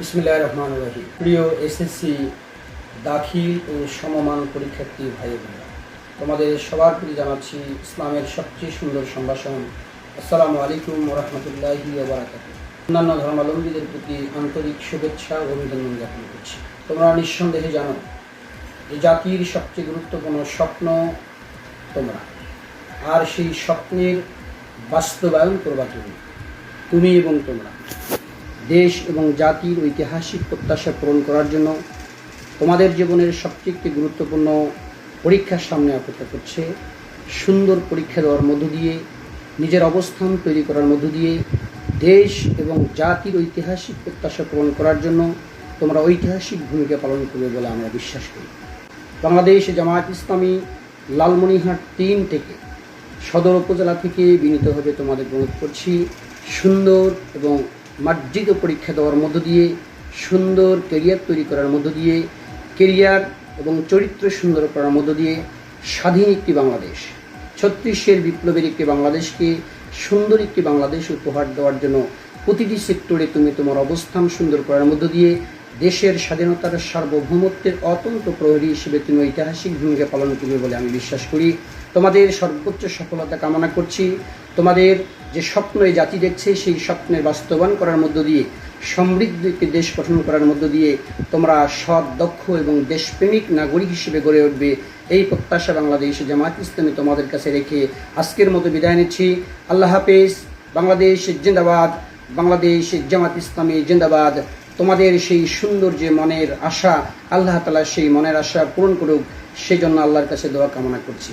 বিসমিল্লাহ রহমান রহিম প্রিয় এসএসসি দাখিল ও সমমান পরীক্ষার্থী ভাই বোনেরা তোমাদের সবার প্রতি জানাচ্ছি ইসলামের সবচেয়ে সুন্দর সম্ভাষণ। আসসালামু আলাইকুম রহমতুল্লাহি বারাকাত অন্যান্য ধর্মাবলম্বীদের প্রতি আন্তরিক শুভেচ্ছা ও অভিনন্দন জ্ঞাপন করছি। তোমরা নিঃসন্দেহে জানো যে জাতির সবচেয়ে গুরুত্বপূর্ণ স্বপ্ন তোমরা। আর সেই স্বপ্নের বাস্তবায়ন করবা তুমি তুমি এবং তোমরা দেশ এবং জাতির ঐতিহাসিক প্রত্যাশা পূরণ করার জন্য তোমাদের জীবনের সবচেয়ে একটি গুরুত্বপূর্ণ পরীক্ষার সামনে অপেক্ষা করছে। সুন্দর পরীক্ষা দেওয়ার মধ্য দিয়ে, নিজের অবস্থান তৈরি করার মধ্য দিয়ে, দেশ এবং জাতির ঐতিহাসিক প্রত্যাশা পূরণ করার জন্য তোমরা ঐতিহাসিক ভূমিকা পালন করবে বলে আমরা বিশ্বাস করি। বাংলাদেশ জামায়াত ইসলামী লালমনিহাট তিন থেকে সদর উপজেলা থেকে বিনীতভাবে তোমাদের অনুরোধ করছি, সুন্দর এবং মার্জিত পরীক্ষা দেওয়ার মধ্য দিয়ে, সুন্দর কেরিয়ার তৈরি করার মধ্য দিয়ে কেরিয়ার এবং চরিত্র সুন্দর করার মধ্য দিয়ে স্বাধীন একটি বাংলাদেশ। ছত্রিশের বিপ্লবের একটি বাংলাদেশকে সুন্দর একটি বাংলাদেশ উপহার দেওয়ার জন্য প্রতিটি সেক্টরে তুমি তোমার অবস্থান সুন্দর করার মধ্য দিয়ে দেশের স্বাধীনতার সার্বভৌমত্বের অত্যন্ত প্রহরী হিসেবে তুমি ঐতিহাসিক ভূমিকা পালন করবে বলে আমি বিশ্বাস করি। তোমাদের সর্বোচ্চ সফলতা কামনা করছি। তোমাদের যে স্বপ্ন এই জাতি দেখছে, সেই স্বপ্নের বাস্তবায়ন করার মধ্য দিয়ে সমৃদ্ধ একটি দেশ গঠন করার মধ্য দিয়ে তোমরা সৎ, দক্ষ এবং দেশপ্রেমিক নাগরিক হিসেবে গড়ে উঠবে। এই প্রত্যাশা বাংলাদেশ জামাত ইসলামী তোমাদের কাছে রেখে আজকের মতো বিদায় নিচ্ছি। আল্লাহ হাফেজ। বাংলাদেশ জিন্দাবাদ। বাংলাদেশ জামাত ইসলামী জিন্দাবাদ। তোমাদের সেই সুন্দর যে মনের আশা, আল্লাহ তালা সেই মনের আশা পূরণ করুক সেই জন্য আল্লাহর কাছে দোয়া কামনা করছি।